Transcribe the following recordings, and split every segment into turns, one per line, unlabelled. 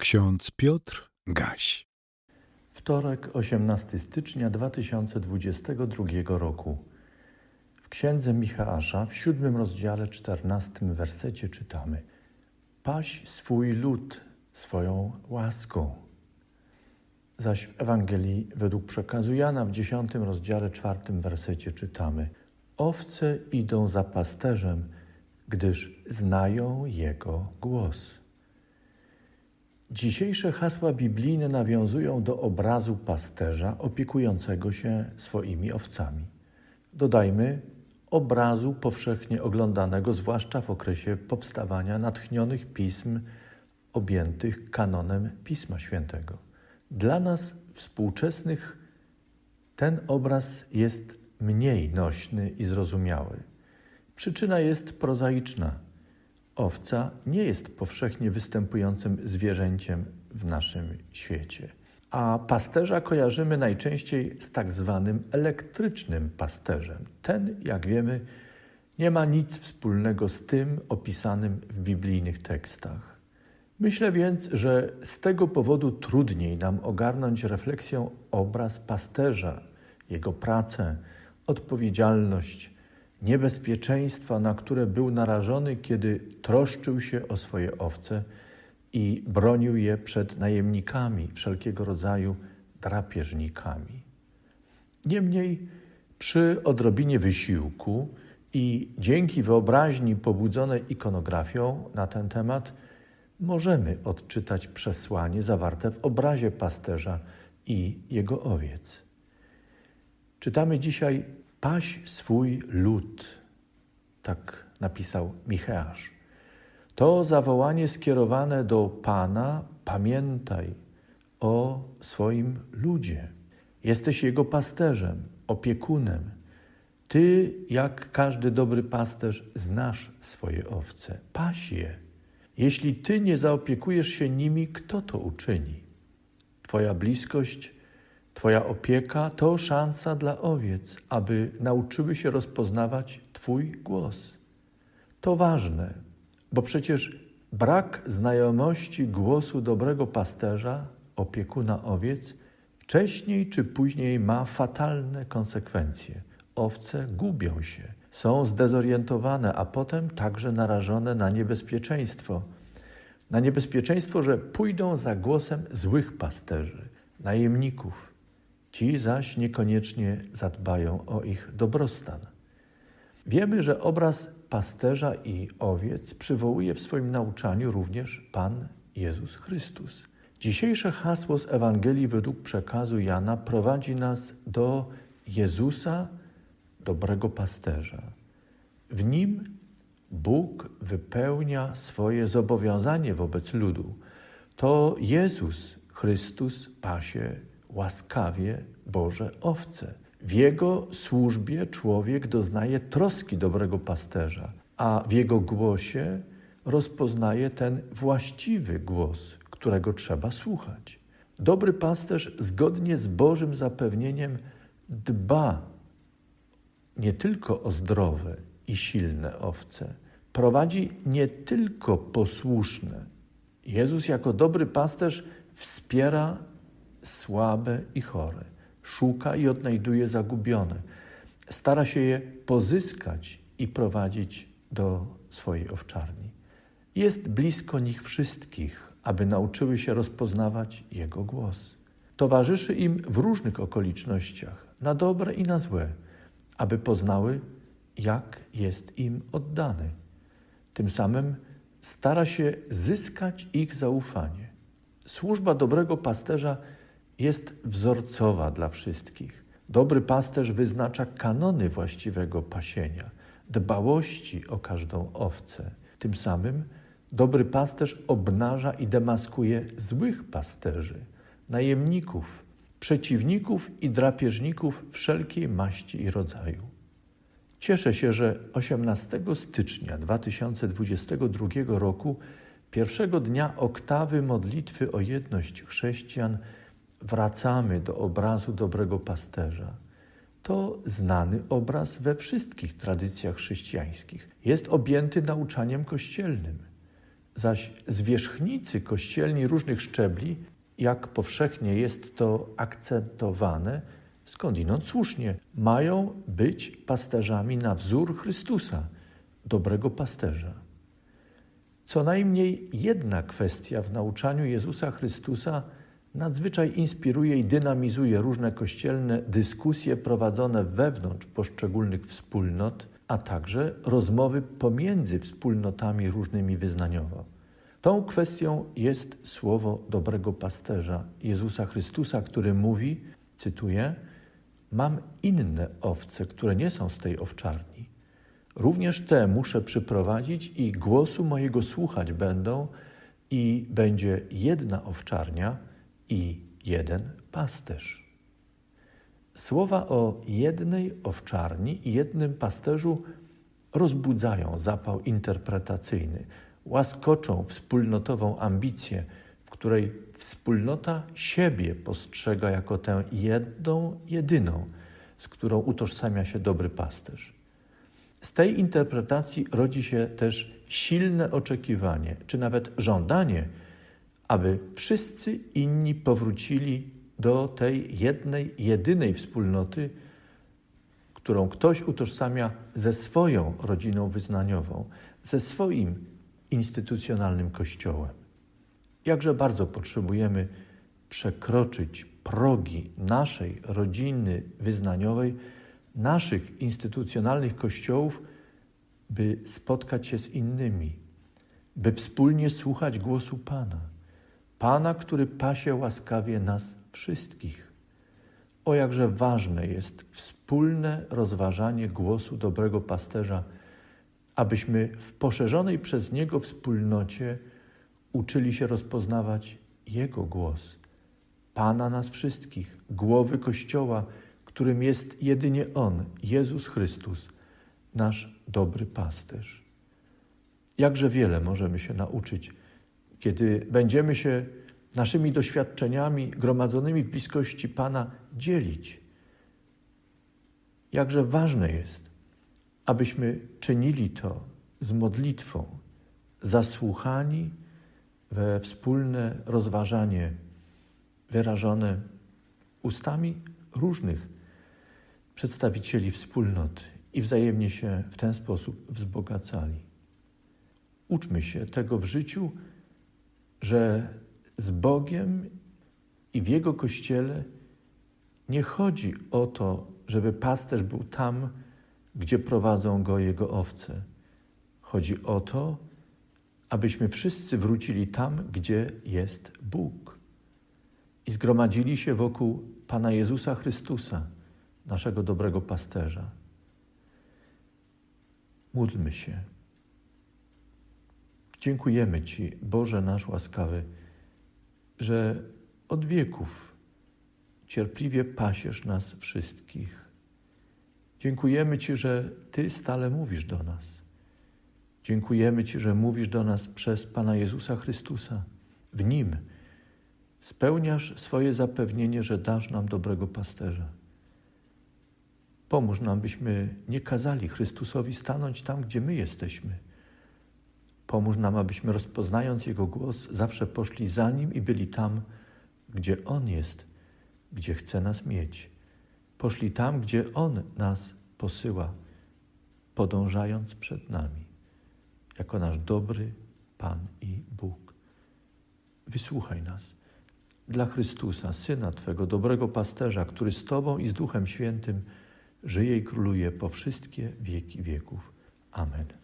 Ksiądz Piotr Gaś.
Wtorek, 18 stycznia 2022 roku. W księdze Michała w siódmym rozdziale, czternastym wersecie czytamy: Paś swój lud swoją łaską. Zaś w Ewangelii według przekazu Jana w dziesiątym rozdziale, czwartym wersecie czytamy: Owce idą za pasterzem, gdyż znają jego głos. Dzisiejsze hasła biblijne nawiązują do obrazu pasterza opiekującego się swoimi owcami. Dodajmy obrazu powszechnie oglądanego, zwłaszcza w okresie powstawania natchnionych pism objętych kanonem Pisma Świętego. Dla nas współczesnych ten obraz jest mniej nośny i zrozumiały. Przyczyna jest prozaiczna. Owca nie jest powszechnie występującym zwierzęciem w naszym świecie. A pasterza kojarzymy najczęściej z tak zwanym elektrycznym pasterzem. Ten, jak wiemy, nie ma nic wspólnego z tym opisanym w biblijnych tekstach. Myślę więc, że z tego powodu trudniej nam ogarnąć refleksją obraz pasterza, jego pracę, odpowiedzialność, niebezpieczeństwa, na które był narażony, kiedy troszczył się o swoje owce i bronił je przed najemnikami, wszelkiego rodzaju drapieżnikami. Niemniej, przy odrobinie wysiłku i dzięki wyobraźni pobudzonej ikonografią na ten temat, możemy odczytać przesłanie zawarte w obrazie pasterza i jego owiec. Czytamy dzisiaj Paś swój lud, tak napisał Micheasz. To zawołanie skierowane do Pana, pamiętaj o swoim ludzie. Jesteś jego pasterzem, opiekunem. Ty, jak każdy dobry pasterz, znasz swoje owce. Paś je. Jeśli ty nie zaopiekujesz się nimi, kto to uczyni? Twoja bliskość Twoja opieka to szansa dla owiec, aby nauczyły się rozpoznawać Twój głos. To ważne, bo przecież brak znajomości głosu dobrego pasterza, opiekuna owiec, wcześniej czy później ma fatalne konsekwencje. Owce gubią się, są zdezorientowane, a potem także narażone na niebezpieczeństwo. Na niebezpieczeństwo, że pójdą za głosem złych pasterzy, najemników Ci zaś niekoniecznie zadbają o ich dobrostan. Wiemy, że obraz pasterza i owiec przywołuje w swoim nauczaniu również Pan Jezus Chrystus. Dzisiejsze hasło z Ewangelii według przekazu Jana prowadzi nas do Jezusa, dobrego pasterza. W nim Bóg wypełnia swoje zobowiązanie wobec ludu. To Jezus Chrystus pasie łaskawie Boże owce. W Jego służbie człowiek doznaje troski dobrego pasterza, a w Jego głosie rozpoznaje ten właściwy głos, którego trzeba słuchać. Dobry pasterz zgodnie z Bożym zapewnieniem dba nie tylko o zdrowe i silne owce, prowadzi nie tylko posłuszne. Jezus jako dobry pasterz wspiera słabe i chore. Szuka i odnajduje zagubione. Stara się je pozyskać i prowadzić do swojej owczarni. Jest blisko nich wszystkich, aby nauczyły się rozpoznawać Jego głos. Towarzyszy im w różnych okolicznościach, na dobre i na złe, aby poznały, jak jest im oddany. Tym samym stara się zyskać ich zaufanie. Służba dobrego pasterza jest wzorcowa dla wszystkich. Dobry pasterz wyznacza kanony właściwego pasienia, dbałości o każdą owcę. Tym samym dobry pasterz obnaża i demaskuje złych pasterzy, najemników, przeciwników i drapieżników wszelkiej maści i rodzaju. Cieszę się, że 18 stycznia 2022 roku, pierwszego dnia oktawy modlitwy o jedność chrześcijan, wracamy do obrazu dobrego pasterza. To znany obraz we wszystkich tradycjach chrześcijańskich. Jest objęty nauczaniem kościelnym. Zaś zwierzchnicy kościelni różnych szczebli, jak powszechnie jest to akcentowane, skądinąd słusznie, mają być pasterzami na wzór Chrystusa, dobrego pasterza. Co najmniej jedna kwestia w nauczaniu Jezusa Chrystusa nadzwyczaj inspiruje i dynamizuje różne kościelne dyskusje prowadzone wewnątrz poszczególnych wspólnot, a także rozmowy pomiędzy wspólnotami różnymi wyznaniowo. Tą kwestią jest słowo dobrego pasterza Jezusa Chrystusa, który mówi, cytuję: Mam inne owce, które nie są z tej owczarni. Również te muszę przyprowadzić i głosu mojego słuchać będą, i będzie jedna owczarnia i jeden pasterz. Słowa o jednej owczarni i jednym pasterzu rozbudzają zapał interpretacyjny, łaskoczą wspólnotową ambicję, w której wspólnota siebie postrzega jako tę jedną, jedyną, z którą utożsamia się dobry pasterz. Z tej interpretacji rodzi się też silne oczekiwanie, czy nawet żądanie, aby wszyscy inni powrócili do tej jednej, jedynej wspólnoty, którą ktoś utożsamia ze swoją rodziną wyznaniową, ze swoim instytucjonalnym kościołem. Jakże bardzo potrzebujemy przekroczyć progi naszej rodziny wyznaniowej, naszych instytucjonalnych kościołów, by spotkać się z innymi, by wspólnie słuchać głosu Pana. Pana, który pasie łaskawie nas wszystkich. O jakże ważne jest wspólne rozważanie głosu dobrego pasterza, abyśmy w poszerzonej przez Niego wspólnocie uczyli się rozpoznawać Jego głos, Pana nas wszystkich, głowy Kościoła, którym jest jedynie On, Jezus Chrystus, nasz dobry pasterz. Jakże wiele możemy się nauczyć, kiedy będziemy się naszymi doświadczeniami gromadzonymi w bliskości Pana dzielić. Jakże ważne jest, abyśmy czynili to z modlitwą, zasłuchani we wspólne rozważanie wyrażone ustami różnych przedstawicieli wspólnoty i wzajemnie się w ten sposób wzbogacali. Uczmy się tego w życiu, że z Bogiem i w Jego Kościele nie chodzi o to, żeby pasterz był tam, gdzie prowadzą go Jego owce. Chodzi o to, abyśmy wszyscy wrócili tam, gdzie jest Bóg i zgromadzili się wokół Pana Jezusa Chrystusa, naszego dobrego pasterza. Módlmy się. Dziękujemy Ci, Boże nasz łaskawy, że od wieków cierpliwie pasiesz nas wszystkich. Dziękujemy Ci, że Ty stale mówisz do nas. Dziękujemy Ci, że mówisz do nas przez Pana Jezusa Chrystusa. W Nim spełniasz swoje zapewnienie, że dasz nam dobrego pasterza. Pomóż nam, byśmy nie kazali Chrystusowi stanąć tam, gdzie my jesteśmy. Pomóż nam, abyśmy rozpoznając Jego głos, zawsze poszli za Nim i byli tam, gdzie On jest, gdzie chce nas mieć. Poszli tam, gdzie On nas posyła, podążając przed nami, jako nasz dobry Pan i Bóg. Wysłuchaj nas. Dla Chrystusa, Syna Twego, dobrego pasterza, który z Tobą i z Duchem Świętym żyje i króluje po wszystkie wieki wieków. Amen.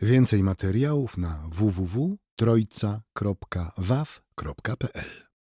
Więcej materiałów na www.trojca.waw.pl